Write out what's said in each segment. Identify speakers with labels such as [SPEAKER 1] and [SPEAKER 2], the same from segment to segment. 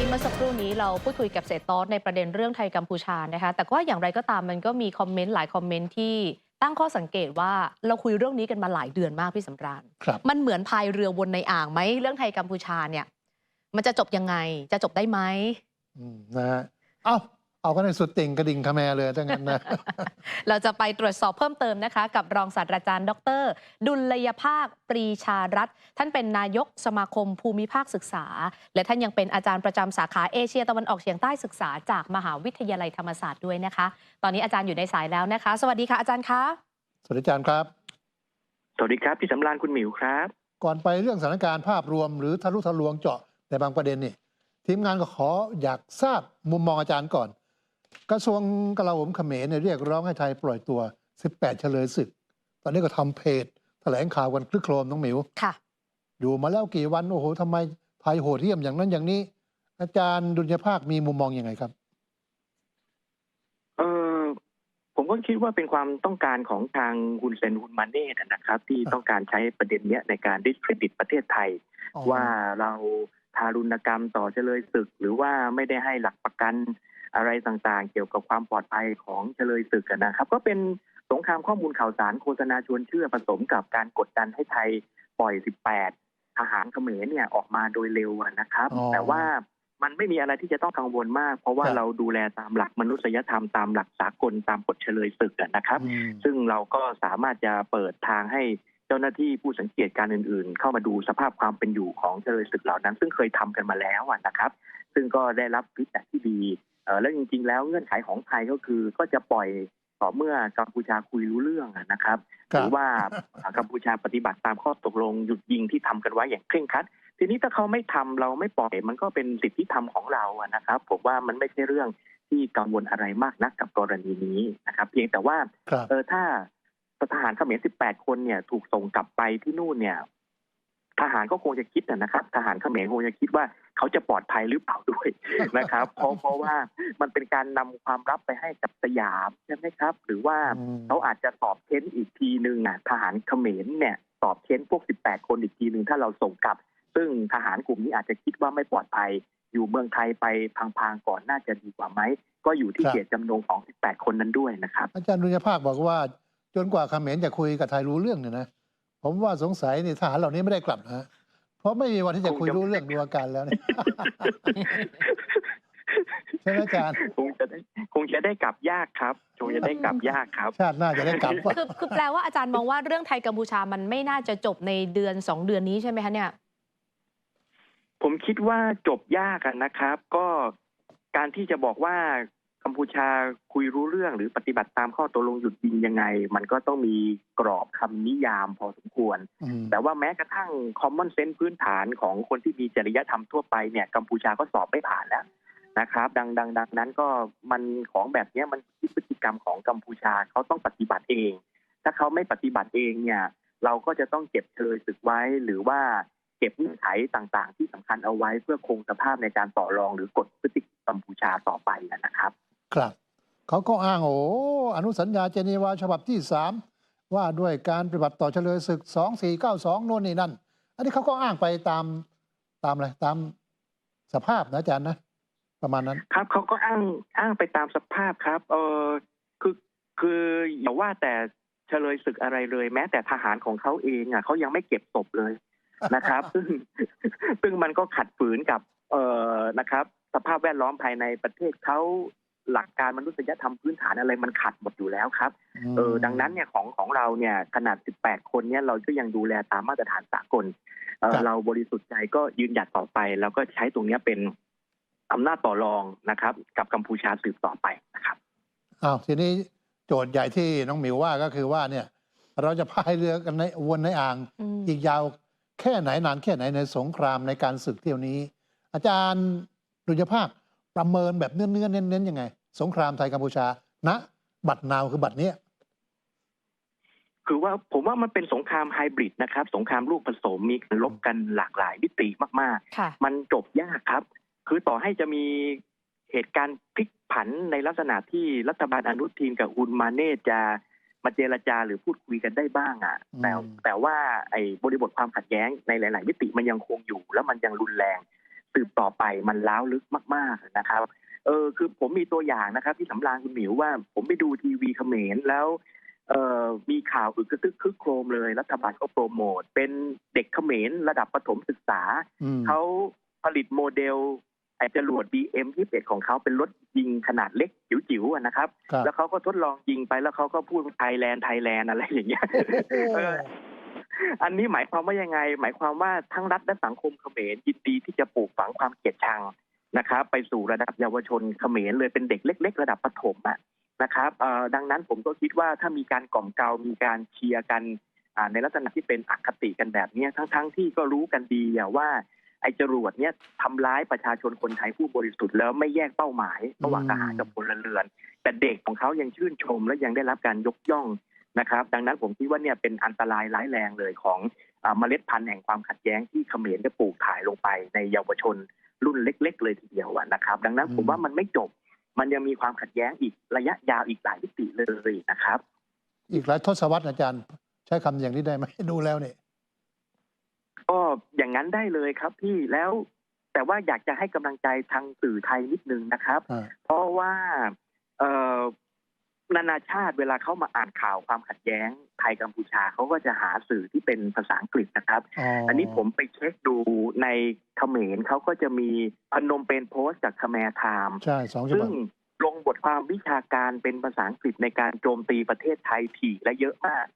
[SPEAKER 1] ที่เมื่อสักครู่นี้เราพูดคุยกับเศรษฐอสในประเด็นเรื่องไทยกัมพูชานะคะ แต่ว่าอย่างไรก็ตามมันก็มีคอมเมนต์หลายคอมเมนต์ที่ตั้งข้อสังเกตว่าเราคุยเรื่องนี้กันมาหลายเดือนมากพี่สำราญ
[SPEAKER 2] ครับ
[SPEAKER 1] มันเหมือนพายเรือวนในอ่างไหมเรื่องไทยกัมพูชาเนี่ย มันจะจบยังไงจะจบได้ไหม
[SPEAKER 2] อืมนะฮะเอ้า เอากันในสุดติ่งกระดิ่งขแมเลยถ้างั้นนะ
[SPEAKER 1] เราจะไปตรวจสอบเพิ่มเติมนะคะ กับรองศาสตราจารย์ ดร ดุลยภาค ปรีชารัตน์ท่านเป็นนายกสมาคมภูมิภาคศึกษา และท่านยังเป็นอาจารย์ประจำสาขาเอเชียตะวันออกเฉียงใต้ศึกษาจากมหาวิทยาลัยธรรมศาสตร์ด้วยนะคะ ตอนนี้อาจารย์อยู่ในสายแล้วนะคะ สวัสดีค่ะอาจารย์คะ
[SPEAKER 2] สวัสดีอาจารย์ครับ
[SPEAKER 3] สวัสดีครับพี่สำรานคุณหมิวครับ
[SPEAKER 2] ก่อนไปเรื่องสถานการณ์ภาพรวม หรือทะลุทะลวงเจาะในบางประเด็นนี่ทีมงานก็ขออยากทราบมุมมองอาจารย์ก่อน กระทรวงกลาโหมเขมรเนี่ยเรียกร้องให้ไทยปล่อยตัว 18 เฉลยศึก ตอนนี้ก็ทำเพจแถลงข่าวกันคลึกโครมน้องหมิว
[SPEAKER 1] ค่ะ
[SPEAKER 2] อยู่มาแล้วกี่วัน โอ้โหทำไมไทยโหดเหี้ยมอย่างนั้นอย่างนี้ อาจารย์ดุลยภาคมีมุมมองอยังไงครับ
[SPEAKER 3] เออผมก็คิดว่าเป็นความต้องการของทางฮุนเซนฮุนมาเน่นะครับ ที่ต้องการใช้ประเด็นเนี้ยในการดิสเครดิตประเทศไทย
[SPEAKER 2] อ๋อ
[SPEAKER 3] ว่าเราทารุณกรรมต่อเฉลยศึก หรือว่าไม่ได้ให้หลักประกัน อะไรต่างๆ เกี่ยวกับความปลอดภัยของเฉลยศึกอะนะครับ ก็เป็นสงครามข้อมูลข่าวสารโฆษณาชวนเชื่อผสมกับการกดดันให้ไทยปล่อย 18 ทหารเขมรเนี่ยออกมาโดยเร็วอะนะครับ
[SPEAKER 2] อ๋อ
[SPEAKER 3] แต่ว่ามันไม่มีอะไรที่จะต้องกังวลมาก เพราะว่า
[SPEAKER 2] ครับ
[SPEAKER 3] เราดูแลตามหลักมนุษยธรรมตามหลักสากลตามกฎเฉลยศึกอะนะครับ
[SPEAKER 2] อืม
[SPEAKER 3] ซึ่งเราก็สามารถจะเปิดทางให้เจ้าหน้าที่ผู้สังเกตการณ์อื่น ๆ เข้ามาดูสภาพความเป็นอยู่ของเฉลยศึกเหล่านั้น ซึ่งเคยทำกันมาแล้วอะนะครับ ซึ่งก็ได้รับฟีดแบ็กที่ดีเอ่อ แล้วจริงๆ แล้วเงื่อนไขของไทยก็คือก็จะปล่อยต่อเมื่อกัมพูชาคุยรู้เรื่องอะนะครับ
[SPEAKER 2] ค
[SPEAKER 3] ห
[SPEAKER 2] รับ
[SPEAKER 3] รือว่ากัมพูชาปฏิบัติตามข้อตกลงหยุดยิงที่ทำกันไว้อย่างเคร่งครัด ทีนี้ถ้าเขาไม่ทำเราไม่ปล่อยมันก็เป็นสิทธิธรรมของเราอะนะครับผมว่ามันไม่ใช่เรื่องที่กังวลอะไรมากนักกับกรณีนี้นะครับ เพียงแต่ว่า
[SPEAKER 2] ครับ
[SPEAKER 3] เออถ้าทหารเขมร18 คนเนี่ยถูกส่งกลับไปที่นู่นเนี่ย ทหารก็คงจะคิดนะนะครับ ทหารเขมรคงจะคิดว่าเขาจะปลอดภัยหรือเปล่าด้วยนะครับ เพราะเพราะว่ามันเป็นการนำความลับไปให้กับสยามใช่ไหมครับ หรือว่า
[SPEAKER 2] อืม
[SPEAKER 3] เขาอาจจะสอบเค้นอีกทีหนึ่งอะทหารเขมรเนี่ยสอบเค้นพวก 18 คนอีกทีหนึ่งถ้าเราส่งกลับ ซึ่งทหารกลุ่มนี้อาจจะคิดว่าไม่ปลอดภัย อยู่เมืองไทยไปพังๆก่อนน่าจะดีกว่าไหมก็อยู่ที่
[SPEAKER 2] ครับ
[SPEAKER 3] เจตจำนงของ 18 คนนั้นด้วยนะครับ
[SPEAKER 2] อาจารย์ดุลยภาคบอกว่า จนกว่าเขมรจะคุยกับไทยรู้เรื่องเนี่ยนะ ผมว่าสงสัยนี่ทหารเหล่านี้ไม่ได้กลับนะฮะเพราะไม่มีวันที่จะคุยรู้เรื่องดูอาการแล้วเนี่ยใช่ไหมอาจารย์
[SPEAKER 3] คงจะได้คงจะได้กลับยากครับคงจะได้กลับยากครับ
[SPEAKER 2] ชาติหน้าจะได้กลับว่า
[SPEAKER 1] คือคือแปลว่าอาจารย์มองว่าเรื่องไทยกัมพูชามันไม่น่าจะจบในเดือนสองเดือนนี้ใช่ไหมคะเนี่ย
[SPEAKER 3] ผมคิดว่าจบยากอะนะครับ ก็การที่จะบอกว่า กัมพูชาคุยรู้เรื่องหรือปฏิบัติตามข้อตกลงหยุดยิงยังไง มันก็ต้องมีกรอบคำนิยามพอสมควร
[SPEAKER 2] อืม
[SPEAKER 3] แต่ว่าแม้กระทั่ง common sense พื้นฐานของคนที่มีจริยธรรมทั่วไปเนี่ยกัมพูชาก็สอบไม่ผ่านแล้วนะครับ ดังดังดังนั้นก็มันของแบบเนี้ยมันที่พฤติกรรมของกัมพูชาเขาต้องปฏิบัติเอง ถ้าเขาไม่ปฏิบัติเองเนี่ย เราก็จะต้องเก็บเชยศึกไว้หรือว่าเก็บเงื่อนไขต่างๆ ที่สำคัญเอาไว้เพื่อคงสภาพในการต่อรองหรือกดพฤติกรรมกัมพูชาต่อไปนะครับ
[SPEAKER 2] ครับ เขาก็อ้างโอ้อนุสัญญาเจนีวาฉบับที่สามว่าด้วยการปฏิบัติต่อเฉลยศึกสองสี่เก้าสองโน่นนี่นั่น อันนี้เขาก็อ้างไปตามตามอะไรตามสภาพนะอาจารย์นะ ประมาณนั้น
[SPEAKER 3] ครับเขาก็อ้างอ้างไปตามสภาพครับ เออคือคืออย่าว่าแต่เฉลยศึกอะไรเลย แม้แต่ทหารของเขาเองอะเขายังไม่เก็บศพเลยนะครับ ซึ่งซึ่งมันก็ขัดฝืนกับ เอ่อนะครับ สภาพแวดล้อมภายในประเทศเขา หลักการมนุษยธรรมพื้นฐานอะไรมันขัดหมดอยู่แล้วครับเออดังนั้นเนี่ยของของเราเนี่ยขนาด 18 คนเนี่ยเราก็ยังดูแลตามมาตรฐานสากลเออ
[SPEAKER 2] ครับ
[SPEAKER 3] เราบริสุทธิ์ใจก็ยืนหยัดต่อไป แล้วก็ใช้ตรงเนี้ยเป็นอำนาจต่อรองนะครับ กับกัมพูชาสืบต่อไปนะครับ
[SPEAKER 2] อ้าวทีนี้โจทย์ใหญ่ที่น้องหมิวว่าก็คือว่าเนี่ย เราจะพายเรือกันในวนในอ่าง
[SPEAKER 1] อืม
[SPEAKER 2] อีกยาวแค่ไหนนานแค่ไหนในสงครามในการศึกเที่ยวนี้ อาจารย์ดุลยภาค ประเมินแบบเนื้อเนื้อๆเน้นๆยังไง สงครามไทยกัมพูชาณบัตรนาวคือบัตรเนี้ย
[SPEAKER 3] คือว่าผมว่ามันเป็นสงครามไฮบริดนะครับ สงครามลูกผสมมีการลบกันหลากหลายมิติมาก
[SPEAKER 1] ค่ะ
[SPEAKER 3] ๆมันจบยากครับ คือต่อให้จะมีเหตุการณ์พลิกผันในลักษณะที่รัฐบาลอนุทินกับอุนมาเน่จะมาเจรจาหรือพูดคุยกันได้บ้างอะ แต่
[SPEAKER 2] อืม
[SPEAKER 3] แต่ว่าไอ้บริบทความขัดแย้งในหลาย ๆ มิติมันยังคงอยู่ แล้วมันยังรุนแรง สืบต่อไปมันล้าวลึกมาก ๆนะครับ เออคือผมมีตัวอย่างนะครับ ที่สำรางคุณหมิวว่า ผมไปดูทีวีเขมรแล้วเอ่อมีข่าวอึกกระทึกคึกโครมเลยรัฐบาลก็โปรโมท เป็นเด็กเขมรระดับประถมศึกษา
[SPEAKER 2] อืม
[SPEAKER 3] เขาผลิตโมเดลไอ้จรวด BM 21ของเขาเป็นรถยิงขนาดเล็กจิ๋วๆอะนะครับ
[SPEAKER 2] ครับ
[SPEAKER 3] แล้วเขาก็ทดลองยิงไปแล้วเขาก็พูดไทยแลนด์ไทยแลนด์อะไรอย่างเงี้ยเอันนี้หมายความว่ายังไง หมายความว่าทั้งรัฐและสังคมเขมรยินดีที่จะปลูกฝังความเกลียดชังนะครับ ไปสู่ระดับเยาวชนเขมรเลยเป็นเด็กเล็ก ๆ ระดับประถมอะนะครับดังนั้นผมก็คิดว่าถ้ามีการกล่อมเกลามีการเชียร์กันในลักษณะที่เป็นอคติกันแบบนี้ทั้ง ๆ ที่ก็รู้กันดีว่าไอ้จรวดเนี่ยทำร้ายประชาชนคนไทยผู้บริสุทธิ์แล้วไม่แยกเป้าหมายระหว่างทหารกับพลเรือน แต่เด็กของเขายังชื่นชมและยังได้รับการยกย่อง นะครับ ดังนั้นผมคิดว่าเนี่ยเป็นอันตรายร้ายแรงเลยของอาเมล็ดพันธุ์แห่งความขัดแย้งที่เขมรได้ปลูกถ่ายลงไปในเยาวชนรุ่นเล็ก ๆ เลยทีเดียวอะนะครับ ดังนั้นผมว่ามันไม่จบ มันยังมีความขัดแย้งอีกระยะยาวอีกหลายมิติเลยนะครับ
[SPEAKER 2] อีกหลายทศวรรษอาจารย์ ใช้คำอย่างนี้ได้ไหมดูแล้วเนี่ย
[SPEAKER 3] ก็อย่างนั้นได้เลยครับพี่แล้วแต่ว่าอยากจะให้กำลังใจทางสื่อไทยนิดนึงนะครับ
[SPEAKER 2] อ่า
[SPEAKER 3] เพราะว่าเอ่อ นานาชาติเวลาเขามาอ่านข่าวความขัดแย้งไทยกัมพูชาเขาก็จะหาสื่อที่เป็นภาษาอังกฤษนะครับ อันนี้ผมไปเช็คดูในเขมรเขาก็จะมีพนมเป็นโพสต์จากคแมร์ไทม์
[SPEAKER 2] ใช่สองฉ
[SPEAKER 3] ซึ่
[SPEAKER 2] บั
[SPEAKER 3] ง
[SPEAKER 2] บ
[SPEAKER 3] ลงบทความวิชาการเป็นภาษาอังกฤษในการโจมตีประเทศไทยถี่และเยอะมาก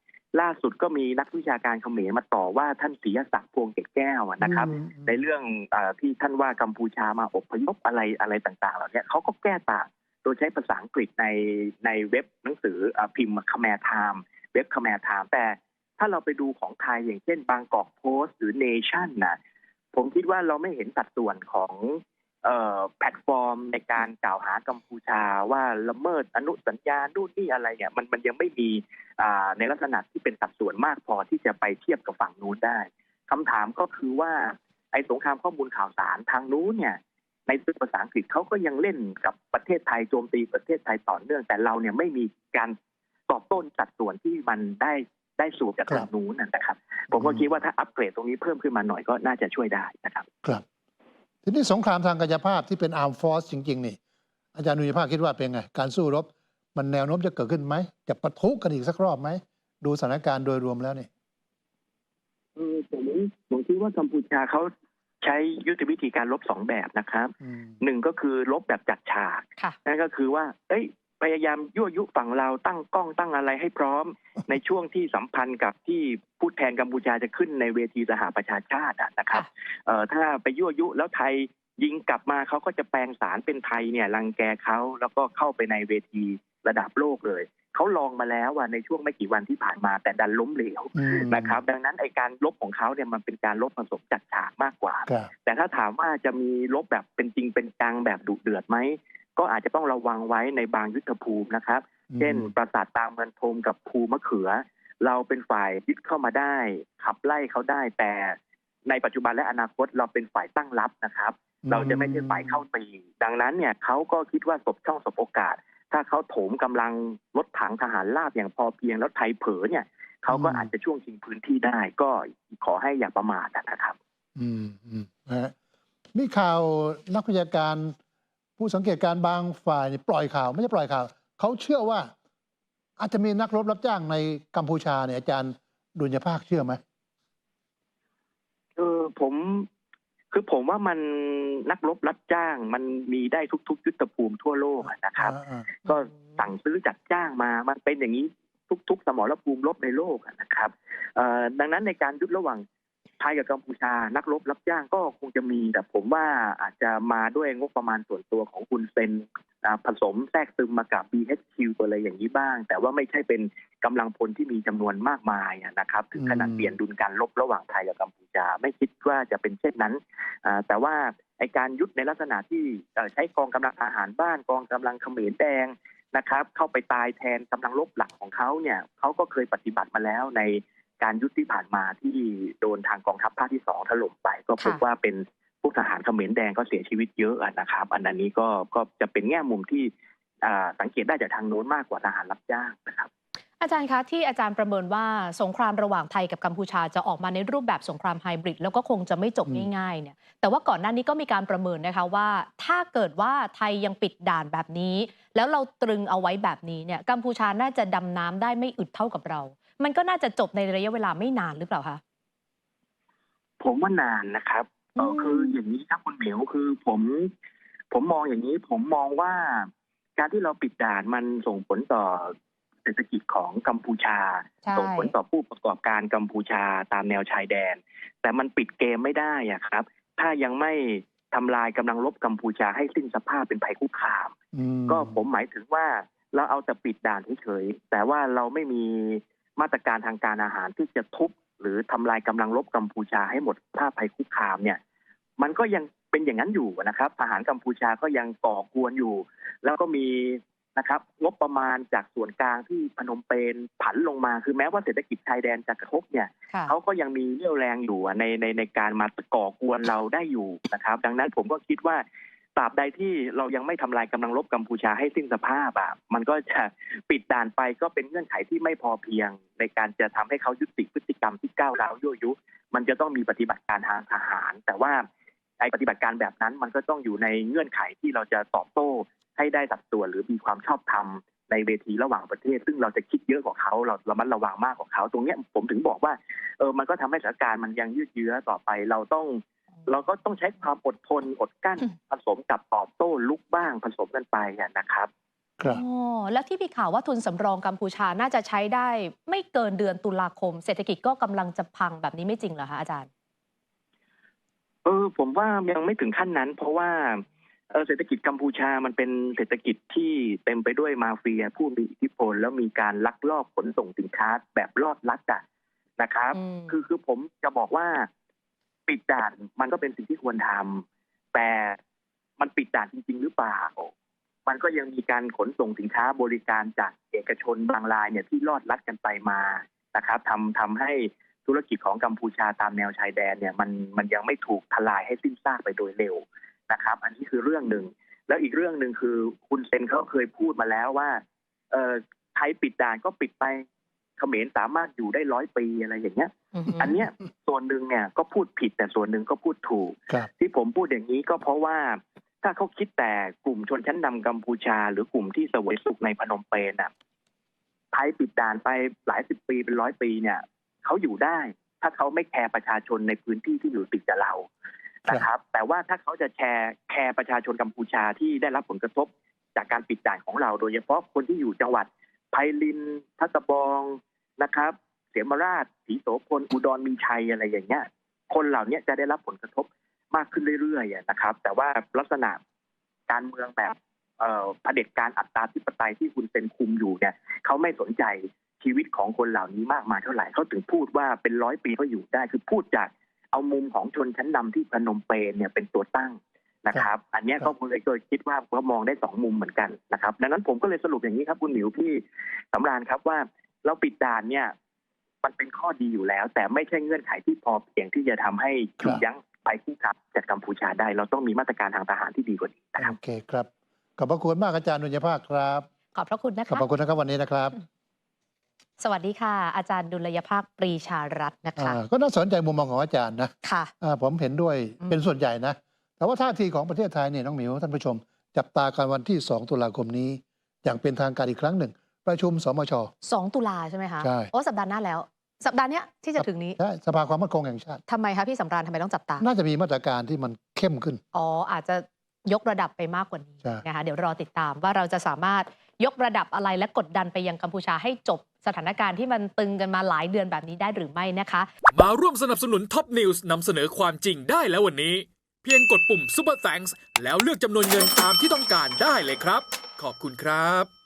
[SPEAKER 3] ล่าสุดก็มีนักวิชาการเขมรมาต่อว่าท่านศรีศักดิ์พวงเกตแก้วอะนะครับ
[SPEAKER 2] อืม
[SPEAKER 3] ในเรื่องเออที่ท่านว่ากัมพูชามาอพยพอะไรอะไรต่างๆ เหล่านี้เขาก็แก้ต่าง โดยใช้ภาษาอังกฤษในในเว็บหนังสือพิมพ์คแมร์ไทม์เว็บคแมร์ไทม์แต่ถ้าเราไปดูของไทยอย่างเช่นบางกอกโพสต์หรือเนชั่นนะผมคิดว่าเราไม่เห็นสัดส่วนของแพลตฟอร์มในการกล่าวหากัมพูชาว่าละเมิดอนุสัญญานู่นนี่อะไรเนี่ยมันมันยังไม่มีในลักษณะที่เป็นสัดส่วนมากพอที่จะไปเทียบกับฝั่งนู้นได้คำถามก็คือว่าไอ้สงครามข้อมูลข่าวสารทางนู้นเนี่ย ในภาษาอังกฤษเขาก็ยังเล่นกับประเทศไทยโจมตีประเทศไทยต่อเนื่อง แต่เราเนี่ยไม่มีการตอบโต้สัดส่วนที่มันได้ได้สูบจาก
[SPEAKER 2] ครับ
[SPEAKER 3] ทางนู้นนะนะครับ ผมก็คิดว่าถ้าอัปเกรดตรงนี้เพิ่มขึ้นมาหน่อยก็น่าจะช่วยได้นะครับ
[SPEAKER 2] ครับ ทีนี้สงครามทางกายภาพที่เป็นอาร์มฟอร์สจริง ๆ นี่ อาจารย์นุยภาคคิดว่าเป็นไง การสู้รบ มันแนวโน้มจะเกิดขึ้นไหมจะปะทุกันอีกสักรอบไหม ดูสถานการณ์โดยรวมแล้วนี่
[SPEAKER 3] เออผมผมคิดว่ากัมพูชาเขา ใช้ยุทธวิธีการลบสองแบบนะครับ
[SPEAKER 2] อืม
[SPEAKER 3] หนึ่งก็คือลบแบบจัดฉาก
[SPEAKER 1] ค่ะ
[SPEAKER 3] นั่นก็คือว่า เอ้ยพยายามยั่วยุฝั่งเราตั้งกล้องตั้งอะไรให้พร้อม ในช่วงที่สัมพันธ์กับที่ผู้แทนกัมพูชาจะขึ้นในเวทีสหประชาชาติอะนะครับเอ่อถ้าไปยั่วยุแล้วไทยยิงกลับมาเขาก็จะแปลงสารเป็นไทยเนี่ยรังแกเขาแล้วก็เข้าไปในเวทีระดับโลกเลย เขาลองมาแล้วว่าในช่วงไม่กี่วันที่ผ่านมาแต่ดันล้มเหลว
[SPEAKER 2] อืม
[SPEAKER 3] นะครับ ดังนั้นไอการลบของเขาเนี่ยมันเป็นการลบผสมจัดฉากมากกว่า
[SPEAKER 2] ครับ
[SPEAKER 3] แต่ถ้าถามว่าจะมีลบแบบเป็นจริงเป็นจังแบบดุเดือดไหมก็อาจจะต้องระวังไว้ในบางยุทธภูมินะครับ เช่น ปราสาทตามเงินพรมกับภูมะเขือ เราเป็นฝ่ายยึดเข้ามาได้ ขับไล่เขาได้แต่ในปัจจุบันและอนาคตเราเป็นฝ่ายตั้งรับนะครับ เราจะไม่ใช่ฝ่ายเข้าตีดังนั้นเนี่ยเขาก็คิดว่าสบช่องสบโอกาส ถ้าเขาโถมกำลังรถถังทหารราบอย่างพอเพียงแล้วไทยเผลอเนี่ยเขาก็อาจจะช่วงชิงพื้นที่ได้ ก็ขอให้อย่าประมาทนะครับ
[SPEAKER 2] อืมอืมนะฮะมีข่าวนักวิชาการผู้สังเกตการณ์บางฝ่ายนี่ปล่อยข่าว ไม่ใช่ปล่อยข่าวเขาเชื่อว่า อาจจะมีนักรบรับจ้างในกัมพูชาเนี่ยอาจารย์ดุลยภาคเชื่อไหม
[SPEAKER 3] เออผม คือผมว่ามันนักรบรับจ้างมันมีได้ทุกๆ ยุทธภูมิทั่วโลกอะนะครับ
[SPEAKER 2] อ่า
[SPEAKER 3] ก็สั่งซื้อจัดจ้างมามันเป็นอย่างนี้ทุก ๆ สมรภูมิรบในโลกอะนะครับเอ่อดังนั้นในการยุทธระหว่าง ไทยกับกัมพูชานักรบรับจ้างก็คงจะมี แต่ผมว่าอาจจะมาด้วยงบประมาณส่วนตัวของคุณเซนผสมแทรกซึมมากับ BHQ อะไรอย่างนี้บ้าง แต่ว่าไม่ใช่เป็นกำลังพลที่มีจำนวนมากมายนะครับ ถึงขนาดเปลี่ยนดุลการรบระหว่างไทยกับกัมพูชา ไม่คิดว่าจะเป็นเช่นนั้น แต่ว่าไอการยุทธในลักษณะที่ใช้กองกำลังทหารบ้านกองกำลังเขมรแดงนะครับ เข้าไปตายแทนกำลังรบหลักของเขาเนี่ยเขาก็เคยปฏิบัติมาแล้วใน การยุทธที่ผ่านมาที่โดนทางกองทัพภาคที่สองถล่มไป ก็พบ
[SPEAKER 1] ค่ะ
[SPEAKER 3] ว่าเป็นพวกทหารเขมรแดงก็เสียชีวิตเยอะอะนะครับ อันนั้นนี้ก็ก็จะเป็นแง่มุมที่อ่าสังเกตได้จากทางโน้นมากกว่าทหารรับจ้างนะครับ
[SPEAKER 1] อาจารย์คะที่อาจารย์ประเมินว่าสงครามระหว่างไทยกับกัมพูชาจะออกมาในรูปแบบสงครามไฮบริดแล้วก็คงจะไม่จบ
[SPEAKER 2] อืม
[SPEAKER 1] ง่ายๆเนี่ยแต่ว่าก่อนหน้านี้ก็มีการประเมินนะคะว่า ถ้าเกิดว่าไทยยังปิดด่านแบบนี้ แล้วเราตรึงเอาไว้แบบนี้เนี่ยกัมพูชาน่าจะดำน้ำได้ไม่อึดเท่ากับเรา มันก็น่าจะจบในระยะเวลาไม่นานหรือเปล่าคะ
[SPEAKER 3] ผมว่านานนะครับเออ
[SPEAKER 1] อืม
[SPEAKER 3] คืออย่างนี้ครับคุณเหมียวคือผม ผมมองอย่างนี้ ผมมองว่าการที่เราปิดด่านมันส่งผลต่อเศรษฐกิจของกัมพูชา
[SPEAKER 1] ใช่
[SPEAKER 3] ส่งผลต่อผู้ประกอบการกัมพูชาตามแนวชายแดน แต่มันปิดเกมไม่ได้อะครับ ถ้ายังไม่ทำลายกำลังรบกัมพูชาให้สิ้นสภาพเป็นภัยคุกคาม
[SPEAKER 2] อืม
[SPEAKER 3] ก็ผมหมายถึงว่าเราเอาแต่ปิดด่านเฉยๆแต่ว่าเราไม่มี มาตรการทางการอาหารที่จะทุบหรือทำลายกำลังรบกัมพูชาให้หมดภาพภัยคุกคามเนี่ย มันก็ยังเป็นอย่างนั้นอยู่นะครับทหารกัมพูชาก็ยังก่อกวนอยู่ แล้วก็มีนะครับงบประมาณจากส่วนกลางที่พนมเปญผันลงมาคือแม้ว่าเศรษฐกิจชายแดนจะกระทบเนี่ย
[SPEAKER 1] ค่ะ
[SPEAKER 3] เขาก็ยังมีเรี่ยวแรงอยู่อะในในในการมาก่อกวนเราได้อยู่นะครับ ดังนั้นผมก็คิดว่า ตราบใดที่เรายังไม่ทำลายกำลังรบกัมพูชาให้สิ้นสภาพอะมันก็จะปิดด่านไปก็เป็นเงื่อนไขที่ไม่พอเพียง ในการจะทำให้เขายุติพฤติกรรมที่ก้าวร้าวยั่วยุ มันจะต้องมีปฏิบัติการทางทหาร แต่ว่าไอปฏิบัติการแบบนั้นมันก็ต้องอยู่ในเงื่อนไขที่เราจะตอบโต้ให้ได้สัดส่วนหรือมีความชอบธรรมในเวทีระหว่างประเทศ ซึ่งเราจะคิดเยอะกว่าเขาเราระมัดระวังมากกว่าเขา ตรงเนี้ยผมถึงบอกว่าเออมันก็ทำให้สถานการณ์มันยังยืดเยื้อต่อไป เราต้อง เราก็ต้องใช้ความอดทนอดกลั้น
[SPEAKER 1] อืม
[SPEAKER 3] ผสมกับตอบโต้ลุกบ้างผสมกันไปอะนะครับ
[SPEAKER 2] ครับ
[SPEAKER 1] อ๋อแล้วที่มีข่าวว่าทุนสำรองกัมพูชาน่าจะใช้ได้ไม่เกินเดือนตุลาคม เศรษฐกิจก็กำลังจะพังแบบนี้ไม่จริงเหรอคะอาจารย์
[SPEAKER 3] เออ ผมว่ายังไม่ถึงขั้นนั้น เพราะว่าเออเศรษฐกิจกัมพูชามันเป็นเศรษฐกิจที่เต็มไปด้วยมาเฟีย ผู้มีอิทธิพล แล้วมีการลักลอบขนส่งสินค้าแบบลอดลัดอะนะครับ
[SPEAKER 1] อืม
[SPEAKER 3] คือคือผมจะบอกว่า ปิดด่านมันก็เป็นสิ่งที่ควรทำแต่มันปิดด่านจริง ๆ หรือเปล่า มันก็ยังมีการขนส่งสินค้าบริการจากเอกชนบางรายเนี่ยที่ลอดลัดกันไปมานะครับทำทำให้ธุรกิจของกัมพูชาตามแนวชายแดนเนี่ยมันมันยังไม่ถูกทลายให้สิ้นซากไปโดยเร็วนะครับ อันนี้คือเรื่องหนึ่ง แล้วอีกเรื่องหนึ่งคือคุณเซนเขาเคยพูดมาแล้วว่า เออไทยปิดด่านก็ปิดไป เขมรสามารถอยู่ได้ร้อยปีอะไรอย่างเงี้ย อันเนี้ยส่วนหนึ่งเนี่ยก็พูดผิดแต่ส่วนหนึ่งก็พูดถูก
[SPEAKER 2] ครับ
[SPEAKER 3] ที่ผมพูดอย่างนี้ก็เพราะว่า ถ้าเขาคิดแต่กลุ่มชนชั้นนำกัมพูชา หรือกลุ่มที่เสวยสุขในพนมเปญน่ะไทยปิดด่านไปหลายสิบปีเป็นร้อยปีเนี่ยเขาอยู่ได้ ถ้าเขาไม่แคร์ประชาชนในพื้นที่ที่อยู่ติดกับเรานะครับ แต่ว่าถ้าเขาจะแชร์แคร์ประชาชนกัมพูชาที่ได้รับผลกระทบจากการปิดด่านของเรา โดยเฉพาะคนที่อยู่จังหวัดไพลินทัตบอง นะครับ เสียมราชศรีโสพลอุดรมีชัยอะไรอย่างเงี้ย คนเหล่านี้จะได้รับผลกระทบมากขึ้นเรื่อยๆอะนะครับ แต่ว่าลักษณะการเมืองแบบเอ่อเผด็จการอัตตราธิปไตยที่คุณเซนคุมอยู่เนี่ยเขาไม่สนใจชีวิตของคนเหล่านี้มากมายเท่าไหร่เขาถึงพูดว่าเป็นร้อยปีเขาอยู่ได้ คือพูดจากเอามุมของชนชั้นนำที่พนมเปญเนี่ยเป็นตัวตั้งนะครับ อันเนี้ยก็เลยเคยคิดว่าเขามองได้สองมุมเหมือนกันนะครับ ดังนั้นผมก็เลยสรุปอย่างนี้ครับคุณหมิวพี่สำราญครับว่า เราปิดด่านเนี่ย มันเป็นข้อดีอยู่แล้ว แต่ไม่ใช่เงื่อนไขที่พอเพียงที่จะทำให้หยุดยั้งภัยคุกคามจากกัมพูชาได้ เราต้องมีมาตรการทางทหารที่ดีกว่านี้นะครับ
[SPEAKER 2] โอเคครับขอบพระคุณมากอาจารย์นุญภาคครับ
[SPEAKER 1] ขอบพระคุณนะ
[SPEAKER 2] ขอบ
[SPEAKER 1] คะ
[SPEAKER 2] พระคุณนะครับวันนี้นะครับ
[SPEAKER 1] สวัสดีค่ะ อาจารย์ดุลยภาคปรีชารัตน์นะคะ
[SPEAKER 2] อ่าก็น่าสนใจมุมมองของอาจารย์นะ
[SPEAKER 1] ค่ะ
[SPEAKER 2] อ่าผมเห็นด้วย
[SPEAKER 1] อืม
[SPEAKER 2] เป็นส่วนใหญ่นะ แต่ว่าท่าทีของประเทศไทยเนี่ยน้องหมิวท่านผู้ชม จับตากันวันที่ 2 ตุลาคมนี้ อย่างเป็นทางการอีกครั้งหนึ่ง ประชุมสมช
[SPEAKER 1] 2ตุลาใช่ไหมคะ
[SPEAKER 2] ใช่
[SPEAKER 1] โอ้สัปดาห์หน้าแล้ว สัปดาห์เนี้ยที่จะถึงนี้
[SPEAKER 2] ใช่สภาความมั่นคงแห่งชาติ
[SPEAKER 1] ทำไมคะพี่สำราญทำไมต้องจับตา
[SPEAKER 2] น่าจะมีมาตรการที่มันเข้มขึ้น
[SPEAKER 1] อ๋ออาจจะยกระดับไปมากกว่านี้
[SPEAKER 2] ใช่
[SPEAKER 1] นะคะเดี๋ยวรอติดตามว่าเราจะสามารถยกระดับอะไรและกดดันไปยังกัมพูชาให้จบสถานการณ์ที่มันตึงกันมาหลายเดือนแบบนี้ได้หรือไม่นะคะ
[SPEAKER 4] มาร่วมสนับสนุนท็อปนิวส์นำเสนอความจริงได้แล้ววันนี้ เพียงกดปุ่ม Super Thanks แล้วเลือกจำนวนเงินตามที่ต้องการได้เลยครับ ขอบคุณครับ